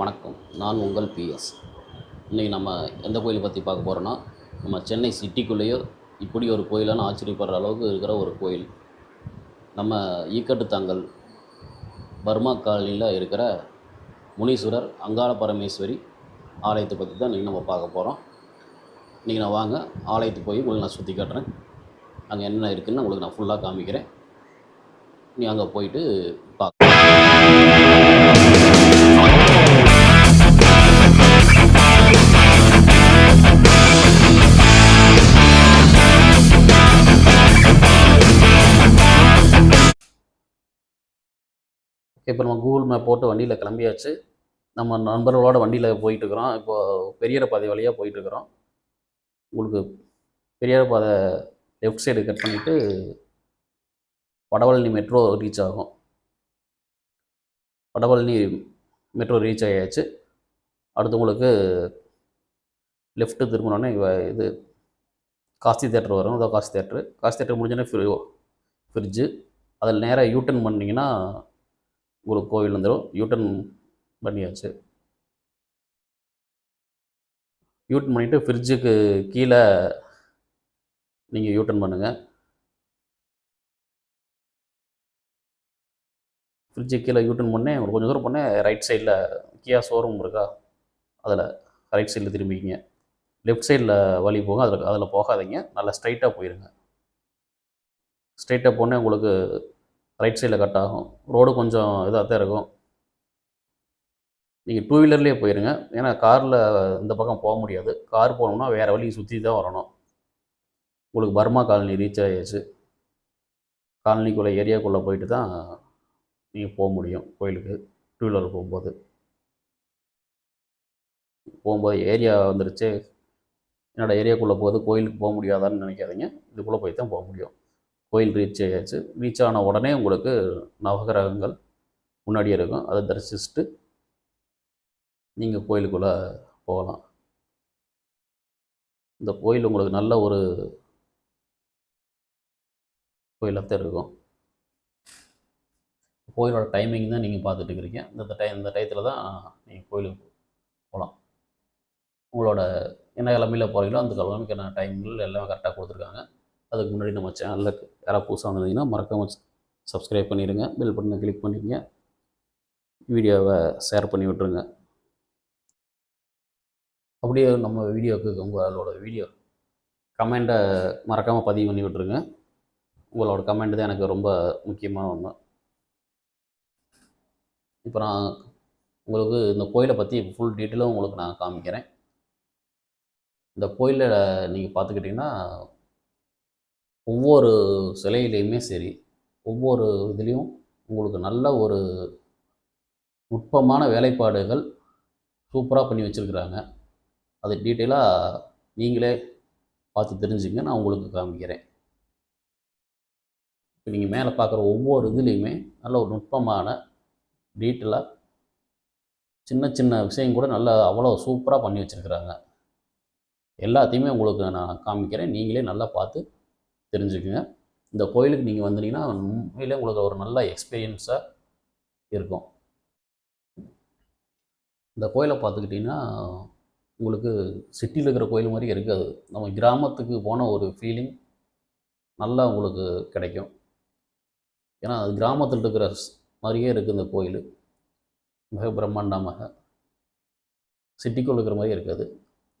வணக்கம். நான் உங்கள் பிஎஸ் இன்றைக்கி நம்ம எந்த கோயிலை பற்றி பார்க்க போகிறோன்னா நம்ம சென்னை சிட்டிக்குள்ளேயோ இப்படி ஒரு கோயிலான ஆச்சரியப்படுற அளவுக்கு இருக்கிற ஒரு கோயில். நம்ம ஈக்கட்டுத்தாங்கல் பர்மா காலனியில் இருக்கிற முனீஸ்வரர் அங்காள பரமேஸ்வரி ஆலயத்தை பற்றி தான் இன்றைக்கி நம்ம பார்க்க போகிறோம் இன்றைக்கி நான் வாங்க ஆலயத்துக்கு போய் உங்களுக்கு நான் சுற்றி காட்டுறேன். அங்கே என்ன இருக்குதுன்னு உங்களுக்கு நான் ஃபுல்லாக காமிக்கிறேன். நீ அங்கே போயிட்டு இப்போ நம்ம கூகுள் மேப் போட்டு வண்டியில் கிளம்பியாச்சு. நம்ம நண்பர்களோட வண்டியில் போயிட்டுருக்குறோம். இப்போது பெரியர பாதை வழியாக போயிட்டுருக்குறோம். உங்களுக்கு பெரியார பாதை லெஃப்ட் சைடு கட் பண்ணிவிட்டு வடபழனி மெட்ரோ ரீச் ஆகும். வடபழனி மெட்ரோ ரீச் ஆகியாச்சு அடுத்து உங்களுக்கு லெஃப்ட்டு திரும்பினோடனே இவ- இது காசி தேட்டர் வரும். அதோ காசி தேட்டரு காசி தேட்டர் முடிஞ்சோடனே ஃப்ரி ஃப்ரிட்ஜு அதில் நேராக யூட்டன் பண்ணிங்கன்னா உங்களுக்கு கோவில் வந்துடும் யூட்டன் பண்ணியாச்சு. யூட்டன் பண்ணிவிட்டு ஃப்ரிட்ஜுக்கு கீழே நீங்கள் யூட்டன் பண்ணுங்கள் ஃப்ரிட்ஜு கீழே யூட்டன் பண்ணேன் ஒரு கொஞ்சம் தூரம் பண்ணேன் ரைட் சைடில் கியா ஷோரூம் இருக்கா? அதில் ரைட் சைடில் திரும்பிக்கிங்க. லெஃப்ட் சைடில் வழி போங்க. அதில் அதில் போகாதீங்க. நல்லா ஸ்ட்ரைட்டாக போயிருங்க. ஸ்ட்ரைட்டாக போனே உங்களுக்கு ரைட் சைடில் கட் ஆகும். ரோடு கொஞ்சம் இதாக தான் இருக்கும். நீங்கள் டூ வீலர்லேயே போயிருங்க. ஏன்னா காரில் இந்த பக்கம் போக முடியாது. கார் போகணும்னா வேறு வழியும் சுற்றி தான் வரணும். உங்களுக்கு பர்மா காலனி ரீச் ஆகிடுச்சு காலனிக்குள்ளே ஏரியாக்குள்ளே போயிட்டு தான் நீங்கள் போக முடியும் கோயிலுக்கு டூ வீலர் போகும்போது. போகும்போது ஏரியா வந்துருச்சு. என்னோடய ஏரியாக்குள்ளே போகுது கோயிலுக்கு போக முடியாதான்னு நினைக்காதீங்க. இதுக்குள்ளே போய் தான் போக முடியும். கோயில் ரீச் ஆகியாச்சு ரீச் ஆன உடனே உங்களுக்கு நவகிரகங்கள் முன்னாடியே இருக்கும். அதை தரிசிச்சுட்டு நீங்கள் கோயிலுக்குள்ளே போகலாம். இந்த கோயில் உங்களுக்கு நல்ல ஒரு கோயிலாக தான் இருக்கும். கோயிலோட டைமிங் தான் நீங்கள் பார்த்துட்டு இருக்கிறீங்க இந்த டைம் இந்த டயத்தில் தான் நீங்கள் கோயிலுக்கு போகலாம். உங்களோட என்ன கிழமையில் போகிறீங்களோ அந்த கிழமைக்கு என்ன டைமில் எல்லாமே கரெக்டாக கொடுத்துருக்காங்க. அதுக்கு முன்னாடி நம்ம சேனலில் யாராவது புதுசாக வந்திருந்தீங்கன்னா மறக்காமல் சப்ஸ்கிரைப் பண்ணிடுங்க பெல் பட்டனை கிளிக் பண்ணிடுங்க. வீடியோவை ஷேர் பண்ணி விட்ருங்க அப்படியே நம்ம வீடியோவுக்கு உங்களோட வீடியோ கமெண்ட்டை மறக்காமல் பதிவு பண்ணி விட்டுருங்க. உங்களோட கமெண்ட் தான் எனக்கு ரொம்ப முக்கியமான ஒன்று இப்போ நான் உங்களுக்கு இந்த கோயிலை பற்றி ஃபுல் டீட்டெயிலும் உங்களுக்கு நான் காமிக்கிறேன். இந்த கோயிலில் நீங்கள் பார்த்துக்கிட்டிங்கன்னா ஒவ்வொரு சிலையிலையுமே சரி ஒவ்வொரு இதுலேயும் உங்களுக்கு நல்ல ஒரு நுட்பமான வேலைப்பாடுகள் சூப்பராக பண்ணி வச்சுருக்குறாங்க. அது டீட்டெயிலாக நீங்களே பார்த்து தெரிஞ்சுங்க நான் உங்களுக்கு காமிக்கிறேன். இப்போ நீங்கள் மேலே பார்க்குற ஒவ்வொரு இதுலேயுமே நல்ல ஒரு நுட்பமான டீட்டெயிலாக சின்ன சின்ன விஷயம் கூட நல்லா அவ்வளோ சூப்பராக பண்ணி வச்சுருக்குறாங்க. எல்லாத்தையுமே உங்களுக்கு நான் காமிக்கிறேன் நீங்களே நல்லா பார்த்து தெரிஞ்சுக்குங்க. இந்த கோயிலுக்கு நீங்கள் வந்தீங்கன்னா உண்மையிலே உங்களுக்கு ஒரு நல்ல எக்ஸ்பீரியன்ஸாக இருக்கும். இந்த கோயிலை பார்த்துக்கிட்டிங்கன்னா உங்களுக்கு சிட்டியில் இருக்கிற கோயில் மாதிரி இருக்காது. நம்ம கிராமத்துக்கு போன ஒரு ஃபீலிங் நல்லா உங்களுக்கு கிடைக்கும். ஏன்னா அது கிராமத்தில் இருக்கிற மாதிரியே இருக்குது இந்த கோயில். மிக பிரம்மாண்டமாக சிட்டிக்குள்ளே இருக்கிற மாதிரி இருக்காது.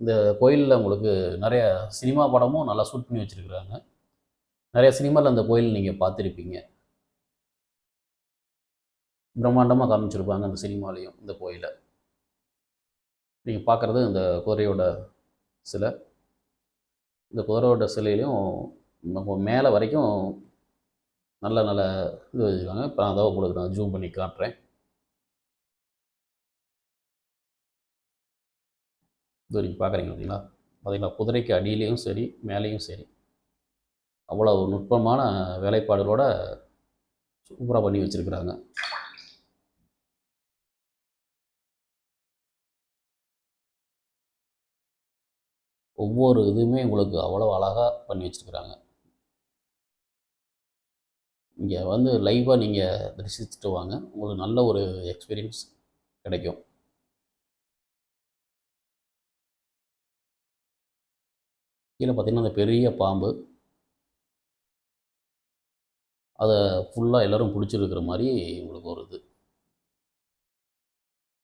இந்த கோயிலில் உங்களுக்கு நிறைய சினிமா படமும் நல்லா ஷூட் பண்ணி வச்சுருக்குறாங்க. நிறைய சினிமாவில் அந்த கோயில் நீங்கள் பார்த்துருப்பீங்க. பிரம்மாண்டமாக காமிச்சிருப்பாங்க அந்த சினிமாலேயும் இந்த கோயிலை. நீங்கள் பார்க்குறது இந்த குதிரையோட சிலை. இந்த குதிரையோட சிலையிலையும் மேலே வரைக்கும் நல்ல நல்ல இது வச்சுருக்காங்க. இப்போ நான் அதாவது உங்களுக்கு நான் ஜூம் பண்ணி காட்டுறேன். இது நீங்கள் பார்க்குறீங்க பார்த்தீங்களா? பார்த்தீங்களா? குதிரைக்கு அடியிலையும் சரி மேலேயும் சரி. அவ்வளோ நுட்பமான வேலைப்பாடுகளோட சூப்பராக பண்ணி வச்சுருக்குறாங்க. ஒவ்வொரு இதுவுமே உங்களுக்கு அவ்வளோ அழகாக பண்ணி வச்சுருக்குறாங்க. இங்கே வந்து லைவாக நீங்கள் தரிசிச்சுட்டு வாங்க. உங்களுக்கு நல்ல ஒரு எக்ஸ்பீரியன்ஸ் கிடைக்கும். கீழே பார்த்தீங்கன்னா அந்த பெரிய பாம்பு அதை ஃபுல்லாக எல்லோரும் பிடிச்சிருக்கிற மாதிரி உங்களுக்கு ஒரு இது.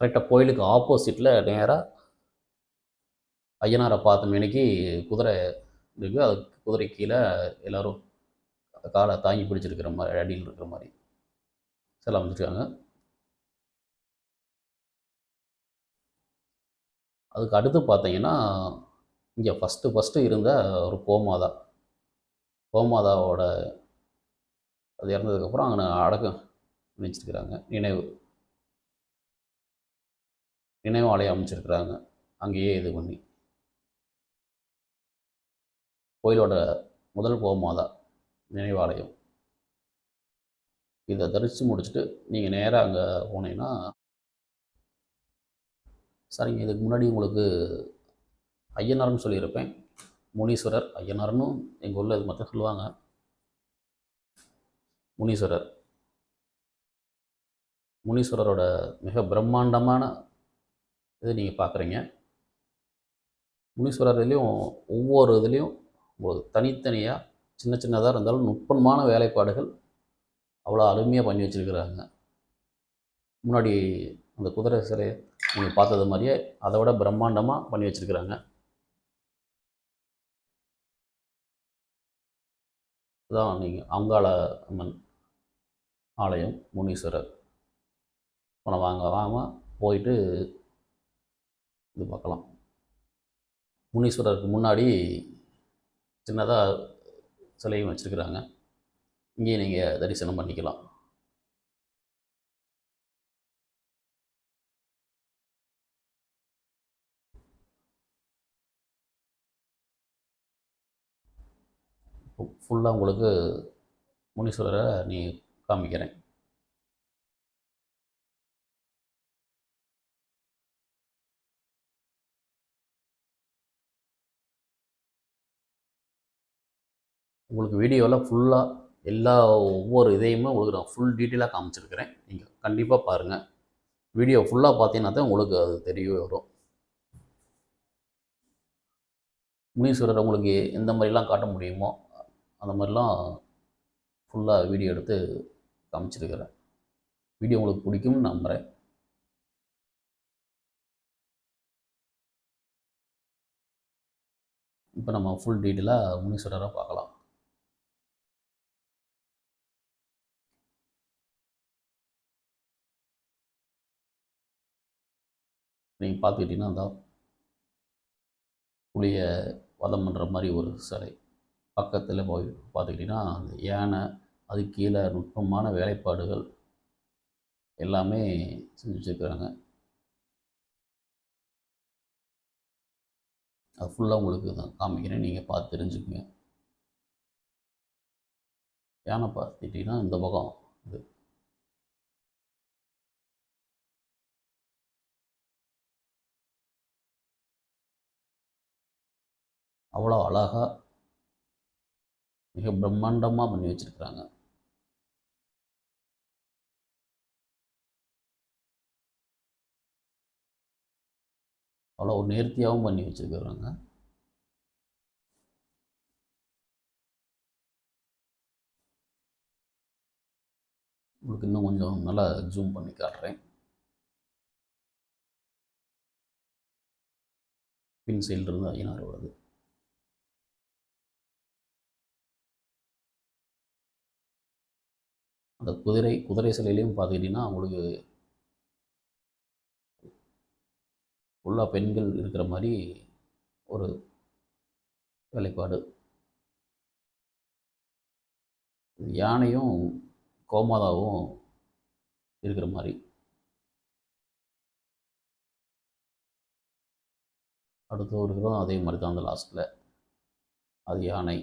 கரெக்டாக கோயிலுக்கு ஆப்போசிட்டில் நேராக ஐயனாரை பார்த்த மேனிக்கு குதிரை இருக்குது அது குதிரை கீழே எல்லோரும் காலை தாங்கி பிடிச்சிருக்கிற மாதிரி அடியில் இருக்கிற மாதிரி சில அமைச்சிருக்காங்க அதுக்கு அடுத்து பார்த்தீங்கன்னா இங்கே ஃபஸ்ட்டு ஃபஸ்ட்டு இருந்த ஒரு கோமாதா. கோமாதாவோட அது இறந்ததுக்கப்புறம் அங்கே அடக்கம் நினைச்சிருக்கிறாங்க நினைவு. நினைவு ஆலயம் அமைச்சிருக்கிறாங்க. அங்கேயே இது பண்ணி. கோயிலோட முதல் கோமாதா நினைவாலயம் இதை தரிசி முடிச்சுட்டு நீங்கள் நேராக அங்கே போனீங்கன்னா சரிங்க இதுக்கு முன்னாடி உங்களுக்கு ஐயனார்னு சொல்லியிருப்பேன். முனீஸ்வரர் ஐயனார்னு எங்கள் ஊரில் இது மற்ற சொல்லுவாங்க. முனீஸ்வரர். முனீஸ்வரரோட மிக பிரம்மாண்டமான இது நீங்கள் பார்க்குறீங்க முனீஸ்வரர் இதுலேயும் ஒவ்வொரு இதுலேயும் உங்களுக்கு தனித்தனியாக சின்ன சின்னதாக இருந்தாலும் நுட்பமான வேலைப்பாடுகள் அவ்வளோ அருமையாக பண்ணி வச்சுருக்கிறாங்க. முன்னாடி அந்த குதிரை சிலை நீங்கள் பார்த்தது மாதிரியே அதை விட பிரம்மாண்டமாக பண்ணி வச்சுருக்கிறாங்க. அதான் நீங்கள் அங்காள அம்மன். ஆலயம் முனீஸ்வரர். பணம் வாங்க வாங்க போயிட்டு இது பார்க்கலாம். முனீஸ்வரருக்கு முன்னாடி சின்னதாக சிலையும் வச்சுருக்குறாங்க. இங்கேயும் நீங்கள் தரிசனம் பண்ணிக்கலாம். ஃபுல்லாக உங்களுக்கு முனீஸ்வரரை நீ காமிக்கிறேன். உங்களுக்கு வீடியோவில் ஃபுல்லாக எல்லா ஒவ்வொரு இதையுமே உங்களுக்கு நான் ஃபுல் டீட்டெயிலாக காமிச்சிருக்கிறேன். நீங்கள் கண்டிப்பாக பாருங்கள் வீடியோ ஃபுல்லாக பார்த்தீங்கன்னா தான் உங்களுக்கு அது தெரிய வரும். முனீஸ்வரர் உங்களுக்கு எந்த மாதிரிலாம் காட்ட முடியுமோ அந்த மாதிரிலாம் ஃபுல்லாக வீடியோ எடுத்து காமிச்சிருக்கிறேன் வீடியோ உங்களுக்கு பிடிக்கும்னு நம்புகிறேன் இப்போ நம்ம ஃபுல் டீட்டெயிலாக முனீஸ்வரராக பார்க்கலாம். நீங்கள் பார்த்துக்கிட்டிங்கன்னா அந்த புளியை வதம் பண்ணுற மாதிரி ஒரு சிலை பக்கத்தில் போய் பார்த்துக்கிட்டிங்கன்னா அந்த யானை அது கீழே நுட்பமான வேலைப்பாடுகள் எல்லாமே செஞ்சு வச்சுருக்குறாங்க அது ஃபுல்லாக உங்களுக்கு நான் காமிக்கிறேன். நீங்கள் பார்த்து தெரிஞ்சுக்குங்க. யானை பார்த்துட்டிங்கன்னா இந்த பக்கம் இது. அவ்வளோ அழகாக மிக பிரம்மாண்டமாக பண்ணி வச்சுருக்குறாங்க. அவ்வளோ நேர்த்தியாகவும் பண்ணி வச்சுருக்குறாங்க உங்களுக்கு இன்னும் கொஞ்சம் நல்லா ஜூம் பண்ணி காட்டுறேன். பின் சைடிலிருந்து ஐயனார் வருது. அந்த குதிரை குதிரை சிலையிலையும் பார்த்துக்கிட்டிங்கன்னா உங்களுக்கு ஃபுல்லாக பெண்கள் இருக்கிற மாதிரி ஒரு வேலைப்பாடு. யானையும் கோமாதாவும் இருக்கிற மாதிரி. அடுத்து கிரகம் அதே மாதிரி தான் அந்த லாஸ்ட்டில் அது யானை.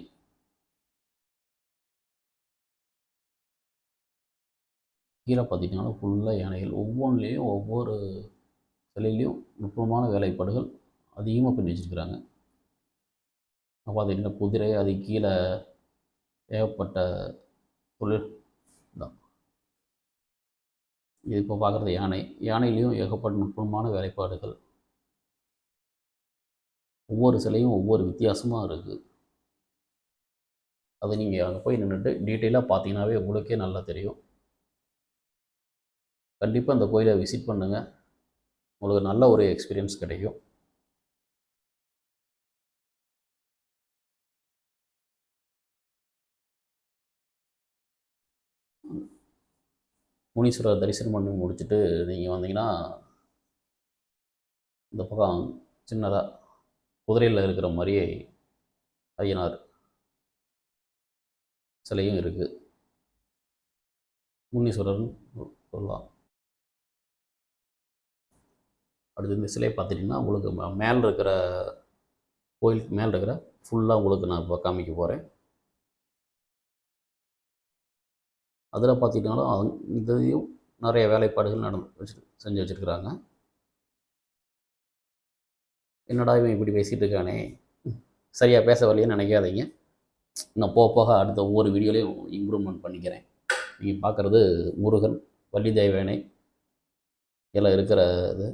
கீழே பார்த்தீங்கன்னா ஃபுல்லாக யானைகள். ஒவ்வொன்றுலேயும் ஒவ்வொரு சிலையிலையும் நுட்பமான வேலைப்பாடுகள் அதிகமாக பண்ணி அது என்ன குதிரை அது கீழே ஏகப்பட்ட தொழில் தான். இது இப்போ பார்க்குறது யானை. யானையிலையும் ஏகப்பட்ட நுட்பமான வேலைப்பாடுகள். ஒவ்வொரு சிலையும் ஒவ்வொரு வித்தியாசமாக இருக்குது அதை நீங்கள் அங்கே போய் நின்றுட்டு டீட்டெயிலாக பார்த்தீங்கன்னாவே உங்களுக்கே நல்லா தெரியும். கண்டிப்பாக அந்த கோயிலை விசிட் பண்ணுங்கள் உங்களுக்கு நல்ல ஒரு எக்ஸ்பீரியன்ஸ் கிடைக்கும். முனீஸ்வரர் தரிசனம் பண்ணி முடிச்சுட்டு நீங்கள் வந்தீங்கன்னா இந்த பக்கம் சின்னதாக குதிரையில் இருக்கிற மாதிரியே ஐயனார் சிலையும் இருக்குது முனீஸ்வரர்னு சொல்லலாம். அடுத்து இந்த சிலையை பார்த்துட்டிங்கன்னா உங்களுக்கு ம- இருக்கிற கோயிலுக்கு மேலே இருக்கிற ஃபுல்லாக உங்களுக்கு நான் இப்போ காமிக்க போகிறேன் அதில் பார்த்திங்கனாலும் இதையும் நிறைய வேலைப்பாடுகள் நடந்து வச்சு செஞ்சு வச்சுருக்குறாங்க. என்னடா இவன் இப்படி பேசிகிட்டு இருக்கானே சரியாக பேச வரலையேன்னு நினைக்காதீங்க. நான் போக போக அடுத்த ஒவ்வொரு வீடியோலையும் இம்ப்ரூவ்மெண்ட் பண்ணிக்கிறேன். நீங்கள் பார்க்குறது முருகன் வள்ளி தேவயானை எல்லாம் இருக்கிற இது.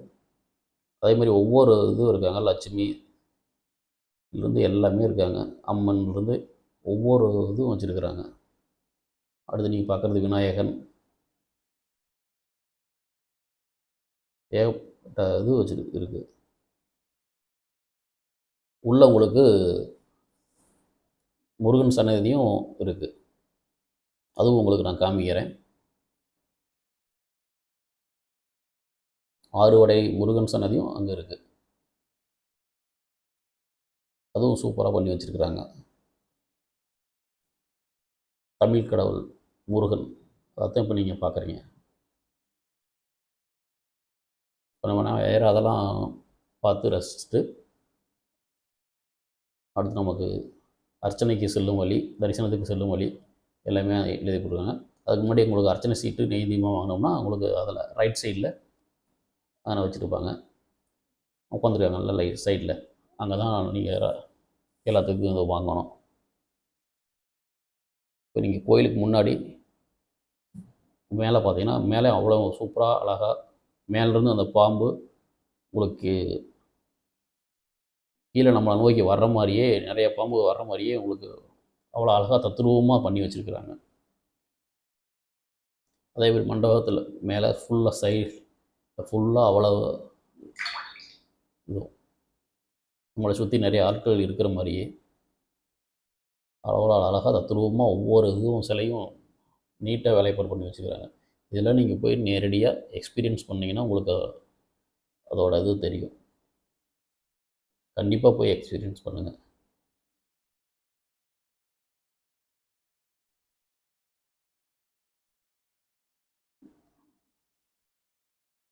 அதே மாதிரி ஒவ்வொரு இதுவும் இருக்காங்க. லட்சுமிலேருந்து எல்லாமே இருக்காங்க. அம்மன்லேருந்து ஒவ்வொரு இதுவும் வச்சுருக்குறாங்க. அடுத்து நீங்கள் பார்க்குறது விநாயகன். ஏகப்பட்ட இது வச்சு இருக்குது உள்ள உங்களுக்கு முருகன் சன்னதியும் இருக்குது அதுவும் உங்களுக்கு நான் காமிக்கிறேன். ஆறுவடை முருகன் சன்னதியும் அங்கே இருக்குது அதுவும் சூப்பராக பண்ணி வச்சுருக்குறாங்க. தமிழ் கடவுள் முருகன். அதைத்தான் இப்போ நீங்கள் பார்க்குறீங்க இப்போ நம்ம வேறு அதெல்லாம் பார்த்து ரசிச்சுட்டு அடுத்து நமக்கு அர்ச்சனைக்கு செல்லும் வழி தரிசனத்துக்கு செல்லும் வழி எல்லாமே எழுதி கொடுக்குறாங்க. அதுக்கு முன்னாடி உங்களுக்கு அர்ச்சனை சீட்டு நெய் தீபம் வாங்கினோம்னா உங்களுக்கு அதில் ரைட் சைடில் அதனை வச்சுருப்பாங்க. உட்காந்துருக்காங்க நல்ல லைட் சைடில் அங்கே தான் நீங்கள் எல்லாத்துக்கும் இதை வாங்கணும். இப்போ நீங்கள் கோயிலுக்கு முன்னாடி மேலே பார்த்தீங்கன்னா மேலே அவ்வளோ சூப்பராக அழகாக மேலேருந்து அந்த பாம்பு உங்களுக்கு கீழே நம்மளை நோக்கி வர்ற மாதிரியே நிறைய பாம்பு வர்ற மாதிரியே உங்களுக்கு அவ்வளோ அழகாக தத்ரூபமாக பண்ணி வச்சுருக்குறாங்க. அதே மாதிரி மண்டபத்தில் மேலே ஃபுல்லாக சைட் ஃபுல்லாக அவ்வளோ இதுவும். உங்களை சுற்றி நிறைய ஆட்கள் இருக்கிற மாதிரியே. அவ்வளோ அழகாக தத்ரூபமாக ஒவ்வொரு இதுவும் சிலையும் நீட்டாக வேலைப்பாடு பண்ணி வச்சுக்கிறாங்க. இதெல்லாம் நீங்கள் போய் நேரடியாக எக்ஸ்பீரியன்ஸ் பண்ணிங்கன்னா உங்களுக்கு அதோட இது தெரியும். கண்டிப்பாக போய் எக்ஸ்பீரியன்ஸ் பண்ணுங்கள்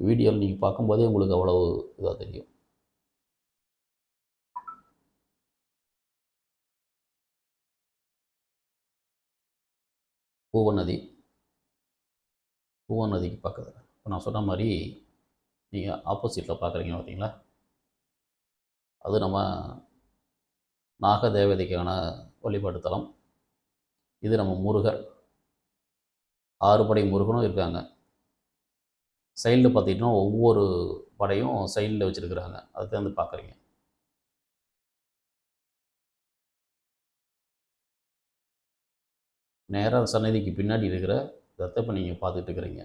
வீடியோவில் நீங்கள் பார்க்கும்போதே உங்களுக்கு அவ்வளவு இதாக தெரியும். பூவநதி நதி. நதிக்கு பக்கத்தில். இப்போ நான் சொன்ன மாதிரி நீங்கள் ஆப்போசிட்டில் பார்க்குறீங்க பார்த்தீங்களா? அது நம்ம நாக தேவதைக்கான வழிபாட்டு தலம். இது நம்ம முருகர். ஆறு படை முருகனும் இருக்காங்க. சைடில் பார்த்தீங்கன்னா ஒவ்வொரு படையும் சைடில் வச்சுருக்குறாங்க. அதை வந்து பார்க்குறீங்க. நேராக சன்னதிக்கு பின்னாடி இருக்கிற இதை இப்போ நீங்கள் பார்த்துட்டு இருக்கிறீங்க.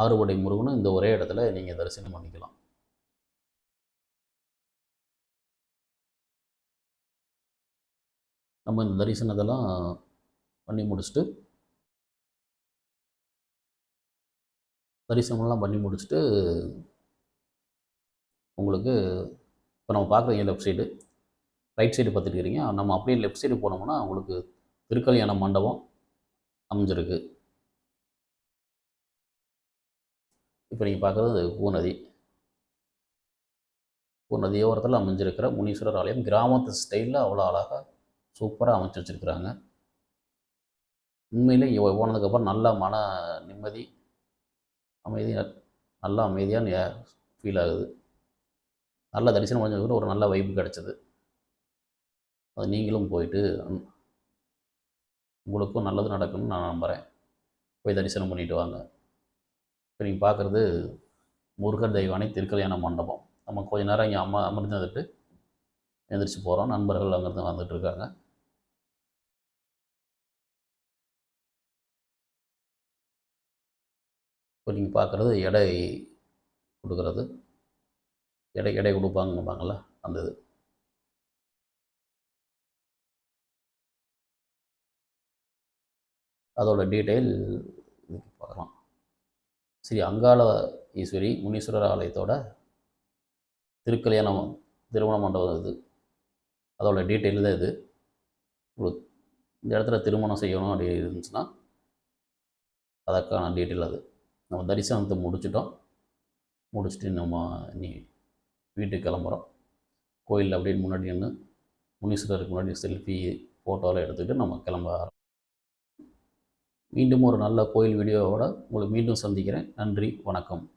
ஆறுபடை முருகனும் இந்த ஒரே இடத்துல நீங்கள் தரிசனம் பண்ணிக்கலாம். நம்ம இந்த தரிசனத்தெல்லாம் பண்ணி முடிச்சுட்டு தரிசனம்லாம் பண்ணி முடிச்சுட்டு உங்களுக்கு இப்போ நம்ம பார்க்குறீங்க லெஃப்ட் சைடு ரைட் சைடு பார்த்துட்டு நம்ம அப்படியே லெஃப்ட் சைடு போனோம்னா உங்களுக்கு திருக்கல்யாண மண்டபம் அமைஞ்சிருக்கு. இப்போ நீங்கள் பார்க்குறது பூநதி. பூநதி ஓரத்தில் அமைஞ்சிருக்கிற முனீஸ்வரர் ஆலயம். கிராமத்து ஸ்டைலில் அவ்வளோ அழகாக சூப்பராக அமைச்சு வச்சுருக்குறாங்க. உண்மையிலே போனதுக்கப்புறம் நல்ல மன நிம்மதி அமைதி நல்ல அமைதியாக ஃபீல் ஆகுது. நல்ல தரிசனம் பண்ணதுக்கு ஒரு நல்ல வைப்பு கிடச்சிது. அது நீங்களும் போயிட்டு உங்களுக்கும் நல்லது நடக்கும்னு நான் நம்புகிறேன் போய் தரிசனம் பண்ணிட்டு வாங்க. இப்போ நீங்கள் பார்க்குறது முருகர் தெய்வானை திருக்கல்யாண மண்டபம். நம்ம கொஞ்ச நேரம் இங்கே அம்மா அமர்ந்துட்டு எழுந்திரிச்சு போகிறோம் நண்பர்கள் அங்கேருந்து வந்துட்டு இருக்காங்க. இப்போ நீங்கள் பார்க்குறது எடை கொடுக்குறது. எடை எடை கொடுப்பாங்கம்பாங்கள்ல அந்த இது. அதோட டீட்டெயில் இதுக்கு பார்க்கலாம். ஸ்ரீ அங்காள ஈஸ்வரி முனீஸ்வரர் ஆலயத்தோட திருக்கல்யாணம் திருமண மண்டபம் இது. அதோட டீட்டெயில் தான் இது. இந்த இடத்துல திருமணம் செய்யணும் அப்படி இருந்துச்சுன்னா அதற்கான டீட்டெயில் அது. நம்ம தரிசனத்தை முடிச்சிட்டோம். முடிச்சுட்டு நம்ம நீ வீட்டுக்கு கிளம்புறோம். கோயிலில் அப்படியே முன்னாடி நின்று முனீஸ்வரருக்கு முன்னாடி செல்ஃபி ஃபோட்டோலாம் எடுத்துக்கிட்டு நம்ம கிளம்ப ஆரம்பி- மீண்டும் ஒரு நல்ல கோயில் வீடியோவோட உங்களை மீண்டும் சந்திக்கிறேன். நன்றி வணக்கம்.